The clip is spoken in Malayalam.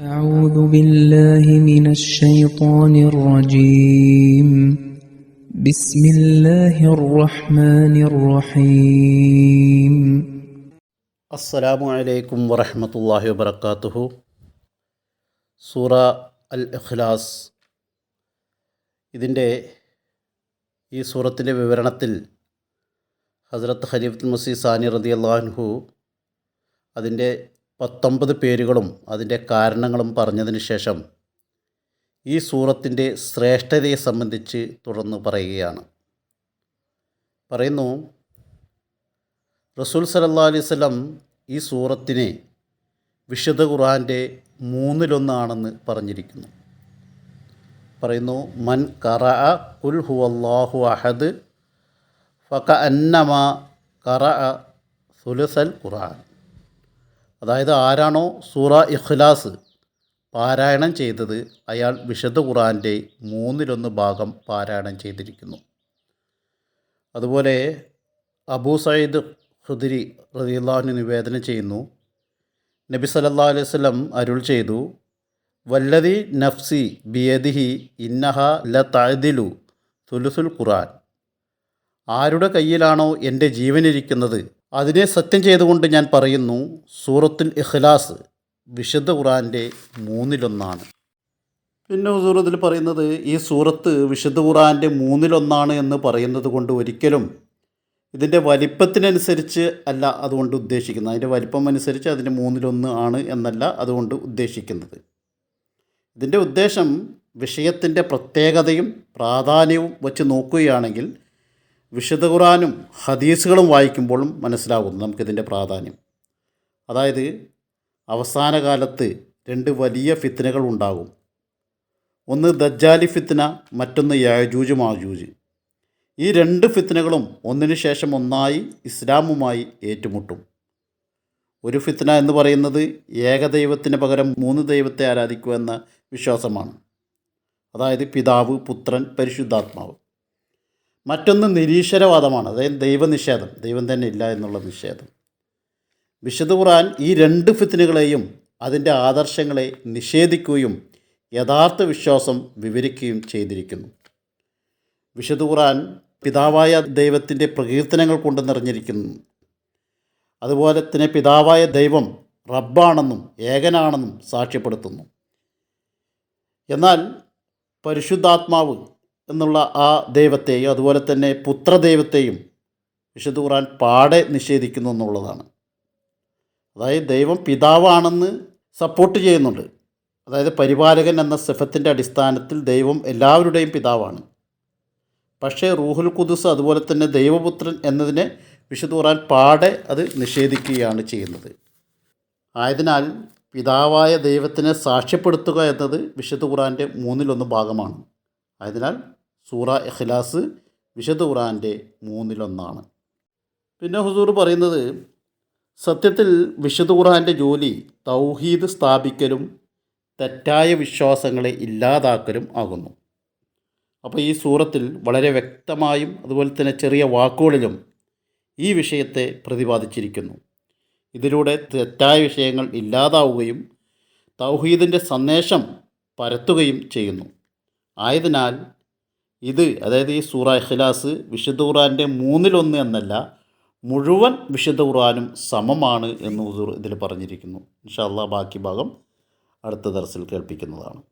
أعوذ بالله من الشيطان الرجيم بسم الله الرحمن الرحيم അസ്സലാമു അലൈക്കും വറഹമത്തല്ലാഹി വബർക്കാത്തുഹു സൂറ അൽ ഇഖ്ലാസ് ഇതിൻ്റെ ഈ സൂറത്തിൻ്റെ വിവരണത്തിൽ ഹസ്രത്ത് ഖലീഫുൽ മസീദ് സാനി റതി അള്ളാഹുഹു അതിൻ്റെ പത്തൊമ്പത് പേരുകളും അതിന്റെ കാരണങ്ങളും പറഞ്ഞതിന് ശേഷം ഈ സൂറത്തിന്റെ ശ്രേഷ്ഠതയെ സംബന്ധിച്ച് തുടർന്ന് പറയുകയാണ്. പറയുന്നു റസൂൽ സലല്ലാ അലൈഹി ഈ സൂറത്തിനെ വിശുദ്ധ ഖുർആന്റെ മൂന്നിലൊന്നാണെന്ന് പറഞ്ഞിരിക്കുന്നു. പറയുന്നു മൻ കറ കുൽ ഹുവല്ലാഹു അഹദ് ഫക അന്നമ കറ സുലസൽ ഖുർആൻ. അതായത് ആരാണോ സൂറ ഇഖ്ലാസ് പാരായണം ചെയ്തത് അയാൾ വിശുദ്ധ ഖുറാന്റെ മൂന്നിലൊന്ന് ഭാഗം പാരായണം ചെയ്തിരിക്കുന്നു. അതുപോലെ അബൂ സയ്യിദ് ഖുദിരി റതിയുള്ളാഹിന് നിവേദനം ചെയ്യുന്നു നബി സല്ലാ അലൈഹി സ്വലം അരുൾ ചെയ്തു വല്ലതി നഫ്സി ബിയദിഹി ഇന്നഹ ല തഅദിലു തുലുസുൽ ഖുറാൻ ആരുടെ കയ്യിലാണോ എന്റെ ജീവനിരിക്കുന്നത് അതിനെ സത്യം ചെയ്തുകൊണ്ട് ഞാൻ പറയുന്നു സൂറത്തുൽ ഇഖ്ലാസ് വിശുദ്ധ ഖുറാന്റെ മൂന്നിലൊന്നാണ്. പിന്നെ സൂറത്തിൽ പറയുന്നത് ഈ സൂറത്ത് വിശുദ്ധ ഖുറാന്റെ മൂന്നിലൊന്നാണ് എന്ന് പറയുന്നത് കൊണ്ട് ഒരിക്കലും ഇതിന്റെ വലിപ്പത്തിനനുസരിച്ച് അല്ല അതുകൊണ്ട് ഉദ്ദേശിക്കുന്നത്. അതിന്റെ വലിപ്പം അനുസരിച്ച് അതിന്റെ മൂന്നിലൊന്ന് ആണ് എന്നല്ല അതുകൊണ്ട് ഉദ്ദേശിക്കുന്നത്. ഇതിന്റെ ഉദ്ദേശം വിഷയത്തിന്റെ പ്രത്യേകതയും പ്രാധാന്യവും വച്ച് നോക്കുകയാണെങ്കിൽ വിശുദ്ധ ഖുറാനും ഹദീസുകളും വായിക്കുമ്പോഴും മനസ്സിലാകുന്നു നമുക്കിതിന്റെ പ്രാധാന്യം. അതായത് അവസാന കാലത്ത് രണ്ട് വലിയ ഫിത്തനകൾ ഉണ്ടാകും. ഒന്ന് ദജ്ജാലി ഫിത്തന മറ്റൊന്ന് യാജൂജ് മാജൂജ്. ഈ രണ്ട് ഫിത്തനകളും ഒന്നിനു ശേഷം ഒന്നായി ഇസ്ലാമുമായി ഏറ്റുമുട്ടും. ഒരു ഫിത്തന എന്ന് പറയുന്നത് ഏകദൈവത്തിന് പകരം മൂന്ന് ദൈവത്തെ ആരാധിക്കുക എന്ന വിശ്വാസമാണ്. അതായത് പിതാവ് പുത്രൻ പരിശുദ്ധാത്മാവ്. മറ്റൊന്ന് നിരീശ്വരവാദമാണ്. അതായത് ദൈവനിഷേധം. ദൈവം തന്നെ ഇല്ല എന്നുള്ള നിഷേധം. വിശുദ്ധ ഖുർആൻ ഈ രണ്ട് ഫിത്തിനുകളെയും അതിന്റെ ആദർശങ്ങളെ നിഷേധിക്കുകയും യഥാർത്ഥ വിശ്വാസം വിവരിക്കുകയും ചെയ്തിരിക്കുന്നു. വിശുദ്ധ ഖുർആൻ പിതാവായ ദൈവത്തിന്റെ പ്രകീർത്തനങ്ങൾ കൊണ്ട് നിറഞ്ഞിരിക്കുന്നു. അതുപോലെ തന്നെ പിതാവായ ദൈവം റബ്ബാണെന്നും ഏകനാണെന്നും സാക്ഷ്യപ്പെടുത്തുന്നു. എന്നാൽ പരിശുദ്ധാത്മാവ് എന്നുള്ള ആ ദൈവത്തെയും അതുപോലെ തന്നെ പുത്രദൈവത്തെയും വിശുദ്ധ ഖുറാൻ പാടെ നിഷേധിക്കുന്നു എന്നുള്ളതാണ്. അതായത് ദൈവം പിതാവാണെന്ന് സപ്പോർട്ട് ചെയ്യുന്നുണ്ട്. അതായത് പരിപാലകൻ എന്ന സിഫത്തിന്റെ അടിസ്ഥാനത്തിൽ ദൈവം എല്ലാവരുടെയും പിതാവാണ്. പക്ഷേ റൂഹുൽ കുദുസ് അതുപോലെ തന്നെ ദൈവപുത്രൻ എന്നതിനെ വിശുദ്ധ ഖുറാൻ പാടെ അത് നിഷേധിക്കുകയാണ് ചെയ്യുന്നത്. ആയതിനാൽ പിതാവായ ദൈവത്തിനെ സാക്ഷ്യപ്പെടുത്തുക എന്നത് വിശുദ്ധ ഖുറാന്റെ മൂന്നിലൊന്ന് ഭാഗമാണ്. ആയതിനാൽ സൂറ ഇഖ്ലാസ് വിശുദ്ധ ഖുർആന്റെ മൂന്നിലൊന്നാണ്. പിന്നെ ഹുസൂർ പറയുന്നത് സത്യത്തിൽ വിശുദ്ധ ഖുർആന്റെ ജോലി തൗഹീദ് സ്ഥാപിക്കലും തെറ്റായ വിശ്വാസങ്ങളെ ഇല്ലാതാക്കലും ആകുന്നു. അപ്പോൾ ഈ സൂറത്തിൽ വളരെ വ്യക്തമായും അതുപോലെ തന്നെ ചെറിയ വാക്കുകളിലും ഈ വിഷയത്തെ പ്രതിപാദിച്ചിരിക്കുന്നു. ഇതിലൂടെ തെറ്റായ വിഷയങ്ങൾ ഇല്ലാതാവുകയും തൗഹീദിന്റെ സന്ദേശം പരത്തുകയും ചെയ്യുന്നു. ആയതിനാൽ ഇത് അതായത് ഈ സൂറ ഇഖ്ലാസ് വിശുദ്ധ ഖുറാന്റെ മൂന്നിലൊന്ന് എന്നല്ല മുഴുവൻ വിശുദ്ധ ഖുർആനും സമമാണ് എന്ന് ഇതിൽ പറഞ്ഞിരിക്കുന്നു. ഇൻഷാ അള്ളാഹ് ബാക്കി ഭാഗം അടുത്ത ദർസിൽ കേൾപ്പിക്കുന്നതാണ്.